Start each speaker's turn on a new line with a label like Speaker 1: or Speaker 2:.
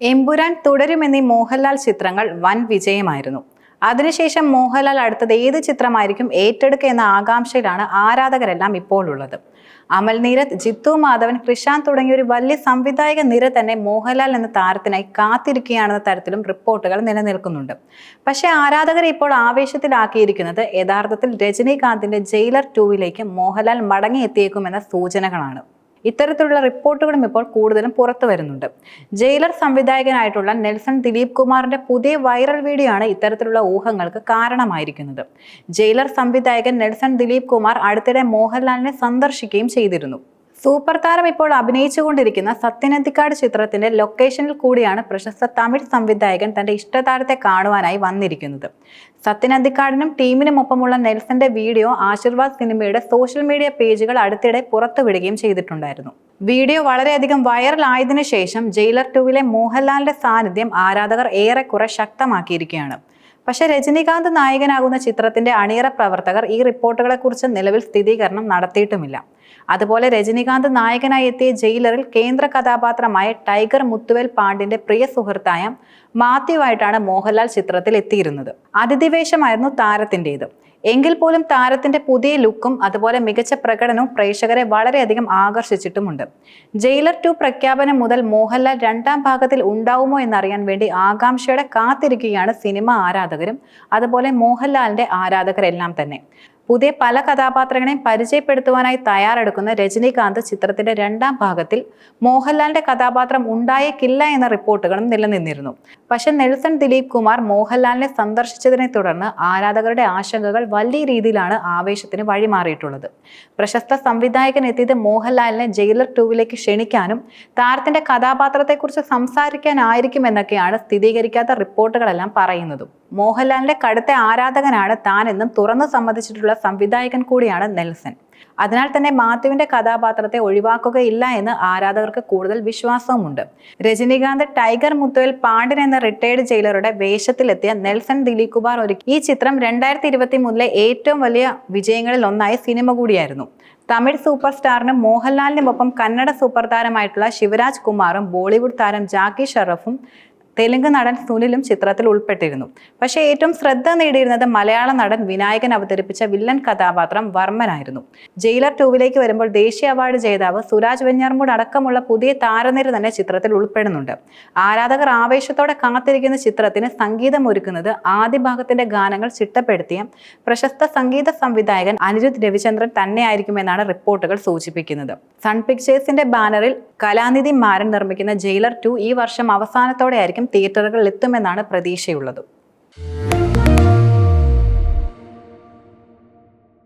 Speaker 1: എമ്പുരാൻ തുടരുമെന്നീ മോഹൻലാൽ ചിത്രങ്ങൾ വൻ വിജയമായിരുന്നു. അതിനുശേഷം മോഹൻലാൽ അടുത്തത് ഏത് ചിത്രമായിരിക്കും ഏറ്റെടുക്കുക എന്ന ആകാംക്ഷയിലാണ് ആരാധകരെല്ലാം ഇപ്പോൾ ഉള്ളത് അമൽ നീരത് ജിത്തു മാധവൻ കൃഷാന്ത് തുടങ്ങിയ ഒരു വലിയ സംവിധായക നിര തന്നെ മോഹൻലാൽ എന്ന താരത്തിനായി കാത്തിരിക്കുകയാണെന്ന തരത്തിലും റിപ്പോർട്ടുകൾ നിലനിൽക്കുന്നുണ്ട്. പക്ഷേ ആരാധകരെ ഇപ്പോൾ ആവേശത്തിലാക്കിയിരിക്കുന്നത് യഥാർത്ഥത്തിൽ രജനീകാന്തിന്റെ ജയിലർ ടൂവിലേക്ക് മോഹൻലാൽ മടങ്ങിയെത്തിയേക്കുമെന്ന സൂചനകളാണ്. ഇത്തരത്തിലുള്ള റിപ്പോർട്ടുകളും ഇപ്പോൾ കൂടുതലും പുറത്തു വരുന്നുണ്ട്. ജയിലർ സംവിധായകനായിട്ടുള്ള നെൽസൺ ദിലീപ് കുമാറിന്റെ പുതിയ വൈറൽ വീഡിയോ ആണ് ഇത്തരത്തിലുള്ള ഊഹങ്ങൾക്ക് കാരണമായിരിക്കുന്നത്. ജയിലർ സംവിധായകൻ നെൽസൺ ദിലീപ് കുമാർ അടുത്തിടെ മോഹൻലാലിനെ സന്ദർശിക്കുകയും ചെയ്തിരുന്നു. സൂപ്പർ താരം ഇപ്പോൾ അഭിനയിച്ചുകൊണ്ടിരിക്കുന്ന സത്യനന്ദിക്കാട് ചിത്രത്തിന്റെ ലൊക്കേഷനിൽ കൂടിയാണ് പ്രശസ്ത തമിഴ് സംവിധായകൻ തന്റെ ഇഷ്ടതാരത്തെ കാണുവാനായി വന്നിരിക്കുന്നത്. സത്യനന്ദിക്കാടിനും ടീമിനുമൊപ്പമുള്ള നെൽസന്റെ വീഡിയോ ആശീർവാദ് സിനിമയുടെ സോഷ്യൽ മീഡിയ പേജുകൾ അടുത്തിടെ പുറത്തുവിടുകയും ചെയ്തിട്ടുണ്ടായിരുന്നു. വീഡിയോ വളരെയധികം വൈറലായതിനു ശേഷം ജയിലർ ടുവിലെ മോഹൻലാലിന്റെ സാന്നിധ്യം ആരാധകർ ഏറെക്കുറെ ശക്തമാക്കിയിരിക്കുകയാണ്. പക്ഷേ രജനീകാന്ത് നായകനാകുന്ന ചിത്രത്തിന്റെ അണിയറ പ്രവർത്തകർ ഈ റിപ്പോർട്ടുകളെക്കുറിച്ച് നിലവിൽ സ്ഥിരീകരണം നടത്തിയിട്ടുമില്ല. അതുപോലെ രജനീകാന്ത് നായകനായി എത്തിയ ജയിലറിൽ കേന്ദ്ര കഥാപാത്രമായ ടൈഗർ മുത്തുവേൽ പാണ്ഡിന്റെ പ്രിയ സുഹൃത്തായ മാത്യു ആയിട്ടാണ് മോഹൻലാൽ ചിത്രത്തിൽ എത്തിയിരുന്നത്. അതിഥിവേഷമായിരുന്നു താരത്തിന്റെത് എങ്കിൽ പോലും താരത്തിന്റെ പുതിയ ലുക്കും അതുപോലെ മികച്ച പ്രകടനവും പ്രേക്ഷകരെ വളരെയധികം ആകർഷിച്ചിട്ടുമുണ്ട്. ജയിലർ ടു പ്രഖ്യാപനം മുതൽ മോഹൻലാൽ രണ്ടാം ഭാഗത്തിൽ ഉണ്ടാവുമോ എന്നറിയാൻ വേണ്ടി ആകാംക്ഷയോടെ കാത്തിരിക്കുകയാണ് സിനിമ ആരാധകരും അതുപോലെ മോഹൻലാലിന്റെ ആരാധകരെല്ലാം തന്നെ. പുതിയ പല കഥാപാത്രങ്ങളെയും പരിചയപ്പെടുത്തുവാനായി തയ്യാറെടുക്കുന്ന രജനീകാന്ത് ചിത്രത്തിന്റെ രണ്ടാം ഭാഗത്തിൽ മോഹൻലാലിന്റെ കഥാപാത്രം ഉണ്ടായേക്കില്ല എന്ന റിപ്പോർട്ടുകളും നിലനിന്നിരുന്നു. പക്ഷെ നെൽസൺ ദിലീപ് കുമാർ മോഹൻലാലിനെ സന്ദർശിച്ചതിനെ തുടർന്ന് ആരാധകരുടെ ആശങ്കകൾ വലിയ രീതിയിലാണ് ആവേശത്തിന് വഴിമാറിയിട്ടുള്ളത്. പ്രശസ്ത സംവിധായകൻ എത്തിയത് മോഹൻലാലിനെ ജയിലർ ടൂവിലേക്ക് ക്ഷണിക്കാനും താരത്തിന്റെ കഥാപാത്രത്തെക്കുറിച്ച് സംസാരിക്കാനായിരിക്കും എന്നൊക്കെയാണ് സ്ഥിരീകരിക്കാത്ത റിപ്പോർട്ടുകളെല്ലാം പറയുന്നതും. മോഹൻലാലിന്റെ കടുത്ത ആരാധകനാണ് താനെന്നും തുറന്നു സമ്മതിച്ചിട്ടുള്ള സംവിധായകൻ കൂടിയാണ് നെൽസൺ. അതിനാൽ തന്നെ മാത്യുവിന്റെ കഥാപാത്രത്തെ ഒഴിവാക്കുകയില്ല എന്ന് ആരാധകർക്ക് കൂടുതൽ വിശ്വാസവുമുണ്ട്. രജനീകാന്ത് ടൈഗർ മുത്തുവിൽ പാണ്ഡ്യൻ എന്ന റിട്ടയർഡ് ജയിലറുടെ വേഷത്തിലെത്തിയ നെൽസൺ ദിലീപ് കുമാർ ഒരുക്കി ഈ ചിത്രം രണ്ടായിരത്തി ഇരുപത്തി മൂന്നിലെ ഏറ്റവും വലിയ വിജയങ്ങളിൽ ഒന്നായ സിനിമ കൂടിയായിരുന്നു. തമിഴ് സൂപ്പർ സ്റ്റാറിനും മോഹൻലാലിനുമൊപ്പം കന്നഡ സൂപ്പർ താരമായിട്ടുള്ള ശിവരാജ് കുമാറും ബോളിവുഡ് താരം ജാക്കി ഷറഫും തെലുങ്ക് നടൻ സുനിലും ചിത്രത്തിൽ ഉൾപ്പെട്ടിരുന്നു. പക്ഷേ ഏറ്റവും ശ്രദ്ധ നേടിയിരുന്നത് മലയാള നടൻ വിനായകൻ അവതരിപ്പിച്ച വില്ലൻ കഥാപാത്രം വർമ്മനായിരുന്നു. ജയിലർ ടൂവിലേക്ക് വരുമ്പോൾ ദേശീയ അവാർഡ് ജേതാവ് സുരാജ് വെഞ്ഞാർമൂട് അടക്കമുള്ള പുതിയ താരനിര തന്നെ ചിത്രത്തിൽ ഉൾപ്പെടുന്നുണ്ട്. ആരാധകർ ആവേശത്തോടെ കാത്തിരിക്കുന്ന ചിത്രത്തിന് സംഗീതം ഒരുക്കുന്നത് ആദ്യ ഭാഗത്തിന്റെ ഗാനങ്ങൾ ചിട്ടപ്പെടുത്തിയ പ്രശസ്ത സംഗീത സംവിധായകൻ അനിരുദ്ധ് രവിചന്ദ്രൻ തന്നെയായിരിക്കുമെന്നാണ് റിപ്പോർട്ടുകൾ സൂചിപ്പിക്കുന്നത്. സൺ പിക്ചേഴ്സിന്റെ ബാനറിൽ കലാനിധി മാരൻ നിർമ്മിക്കുന്ന ജയിലർ ടു ഈ വർഷം അവസാനത്തോടെയായിരിക്കും തിയേറ്ററുകളിൽ എത്തുമെന്നാണ് പ്രതീക്ഷയുള്ളത്.